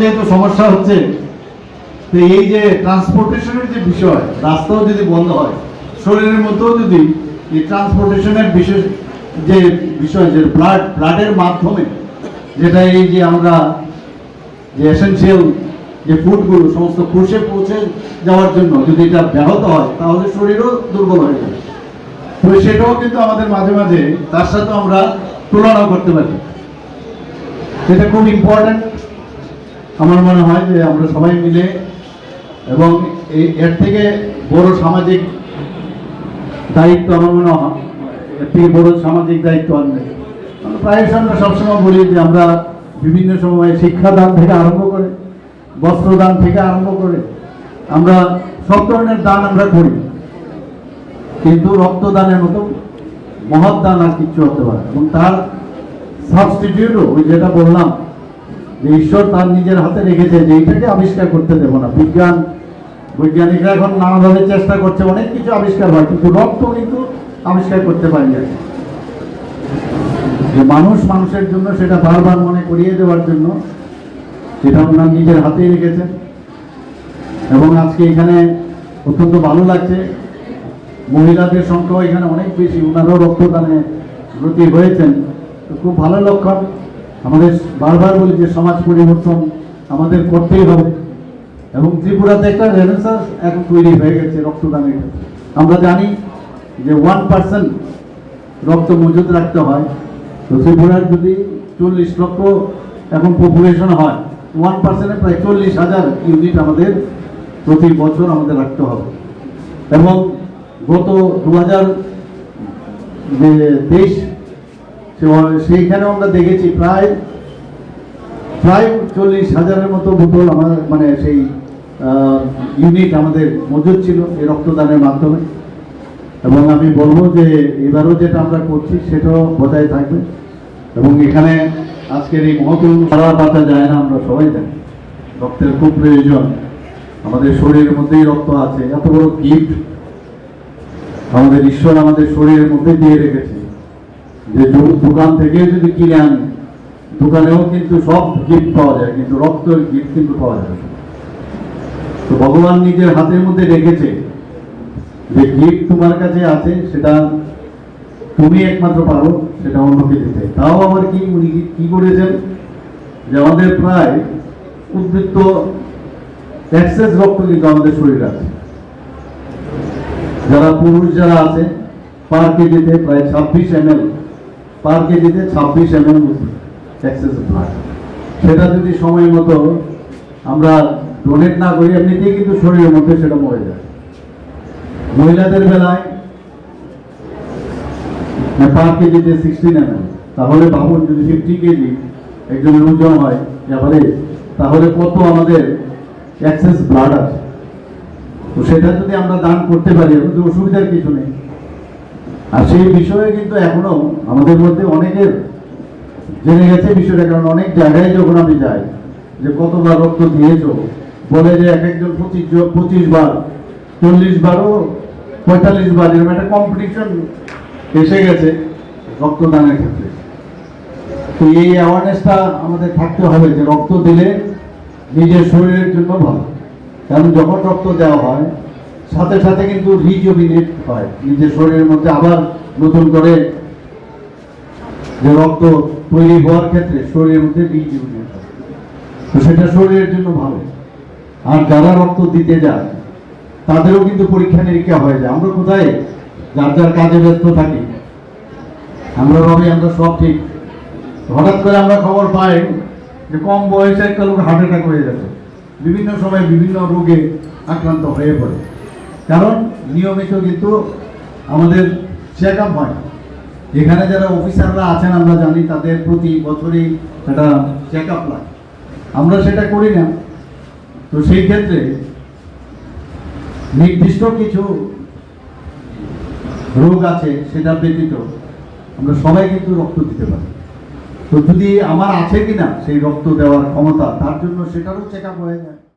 যেহেতু সমস্যা হচ্ছে, তো এই যে ট্রান্সপোর্টেশনের যে বিষয়, রাস্তাও যদি বন্ধ হয়, শরীরের মধ্যেও যদি এই ট্রান্সপোর্টেশনের বিশেষ যে বিষয়, যে ব্লাড ব্লাডের মাধ্যমে, যেটা এই যে আমরা যে এসেনশিয়াল যে ফুডগুলো সমস্ত কোষে পৌঁছে যাওয়ার জন্য যদি এটা ব্যাহত হয়, তাহলে শরীরও দুর্বল হয়ে যাবে। তো সেটাও কিন্তু আমাদের মাঝে মাঝে, তার সাথে আমরা তুলনা করতে পারি। এটা খুব ইম্পর্ট্যান্ট আমার মনে হয় যে আমরা সবাই মিলে এবং এর থেকে বড় সামাজিক দায়িত্ব আমার মনে হয়, এর থেকে বড় সামাজিক দায়িত্ব আমরা প্রায়শ আমরা সবসময় বলি যে আমরা বিভিন্ন সময়ে শিক্ষাদান থেকে আরম্ভ করে, বস্ত্রদান থেকে আরম্ভ করে, আমরা সব ধরনের দান আমরা করি। কিন্তু রক্তদানের মতো মহৎ দান আর কিচ্ছু হতে পারে এবং তার সাবস্টিটিউটও ওই যেটা বললাম যে ঈশ্বর তার নিজের হাতে রেখেছে যে এইটাকে আবিষ্কার করতে দেবো না। বিজ্ঞান, বৈজ্ঞানিকরা এখন নানাভাবে চেষ্টা করছে, অনেক কিছু আবিষ্কার হয়, কিন্তু রক্ত কিন্তু আবিষ্কার করতে পারি না যে মানুষ মানুষের জন্য সেটা বারবার মনে করিয়ে দেওয়ার জন্য সেটা ওনার নিজের হাতেই রেখেছেন। এবং আজকে এখানে অত্যন্ত ভালো লাগছে। মহিলাদের সংখ্যাও এখানে অনেক বেশি, ওনারাও রক্তদানে ব্রতী হয়েছেন। তো খুব ভালো লক্ষণ। আমাদের বারবার বলি যে সমাজ পরিবর্তন আমাদের করতেই হবে। এবং ত্রিপুরাতে একটা রেনেসান্স এখন তৈরি হয়ে গেছে রক্তদানের। আমরা জানি যে ওয়ান পার্সেন্ট রক্ত মজুত রাখতে হয়। তো ত্রিপুরার যদি চল্লিশ লক্ষ এখন পপুলেশন হয় ওয়ান পার্সেন্টে প্রায় চল্লিশ হাজার ইউনিট আমাদের প্রতি বছর আমাদের রাখতে হবে। এবং গত দু হাজার যে দেশ সে- সেইখানেও আমরা দেখেছি প্রায় প্রায় চল্লিশ হাজারের মতো বোতল আমার মানে সেই ইউনিট আমাদের মজুদ ছিল এই রক্তদানের মাধ্যমে। এবং আমি বলব যে এবারও যেটা আমরা করছি সেটাও বজায় থাকবে। এবং এখানে আজকের এই মহৎ সারা পাতা যায় না, আমরা সবাই জানি। রক্তের খুব প্রয়োজন। আমাদের শরীরের মধ্যেই রক্ত আছে। এত বড় গিফট আমাদের ঈশ্বর আমাদের শরীরের মধ্যে দিয়ে রেখেছে। যে দোকান থেকে যদি কিনে আনি, দোকানেও কিন্তু সব গিফট পাওয়া যায়, কিন্তু রক্তের গিফট কিন্তু পাওয়া যায়। তো ভগবান নিজের হাতের মধ্যে রেখেছে যে গিফট তোমার কাছে আছে, সেটা তুমি একমাত্র পারো, সেটা অন্যকে দিতে। তাও আবার কি, উনি কি- কি করেছেন? যে আমাদের প্রায় উদ্বৃত্ত এক্সেস রক্ত কিন্তু আমাদের শরীরে আছে। যারা পুরুষ যারা আছে পার কেজিতে প্রায় ছাব্বিশ এম এল পার কেজিতে ছাব্বিশ এম এল এক্সেস ব্লাড সেটা যদি সময় মতো আমরা ডোনেট না করি, এমনিতেই কিন্তু শরীরের মধ্যে সেটা মরে যায়। মহিলাদের বেলায় পার কেজিতে সিক্সটিন এম এল তাহলে ভাবুন, যদি ফিফটি কেজি একজনের ওজন হয় এবারে তাহলে কত আমাদের অ্যাক্সেস ব্লাড আছে? তো সেটা যদি আমরা দান করতে পারি তো অসুবিধার কিছু নেই। আর সেই বিষয়ে কিন্তু এখনও আমাদের মধ্যে অনেকের জেনে গেছে বিষয়টা, কারণ অনেক জায়গায় যখন আমি যাই, যে কতবার রক্ত দিয়েছ, বলে যে এক একজন পঁচিশ পঁচিশ বার, চল্লিশ বারও, পঁয়তাল্লিশ বার, এরকম একটা কম্পিটিশন এসে গেছে রক্তদানের ক্ষেত্রে। তো এই অ্যাওয়ারনেসটা আমাদের থাকতে হবে যে রক্ত দিলে নিজের শরীরের জন্য ভালো। কারণ যখন রক্ত দেওয়া হয় সাথে সাথে কিন্তু রিজুবিনেট হয়। নিজের শরীরের মধ্যে আবার নতুন করে যে রক্ত তৈরি হওয়ার ক্ষেত্রে শরীরের মধ্যে রিজুবিনেট হয়। তো সেটা শরীরের জন্য ভালো। আর যারা রক্ত দিতে যায়, তাদেরও কিন্তু পরীক্ষা নিরীক্ষা হয়ে যায়। আমরা কোথায়? যার যার কাজে ব্যস্ত থাকি। আমরা ভাবি, আমরা সব ঠিক। হঠাৎ করে আমরা খবর পাই যে কম বয়সে একটা লোক হার্ট অ্যাটাক হয়ে গেছে। বিভিন্ন সময় বিভিন্ন রোগে আক্রান্ত হয়ে পড়ে। কারণ নিয়মিত কিন্তু আমাদের চেক আপ হয়। এখানে যারা অফিসাররা আছেন, আমরা জানি তাদের প্রতি বছরই একটা চেক আপ লাগে আমরা সেটা করি না। তো সেই ক্ষেত্রে নির্দিষ্ট কিছু রোগ আছে, সেটা ব্যতীত আমরা সবাই কিন্তু রক্ত দিতে পারি। তো যদি আমার আছে কিনা সেই রক্ত দেওয়ার ক্ষমতা, তার জন্য সেটারও চেক আপ হয়ে যায়।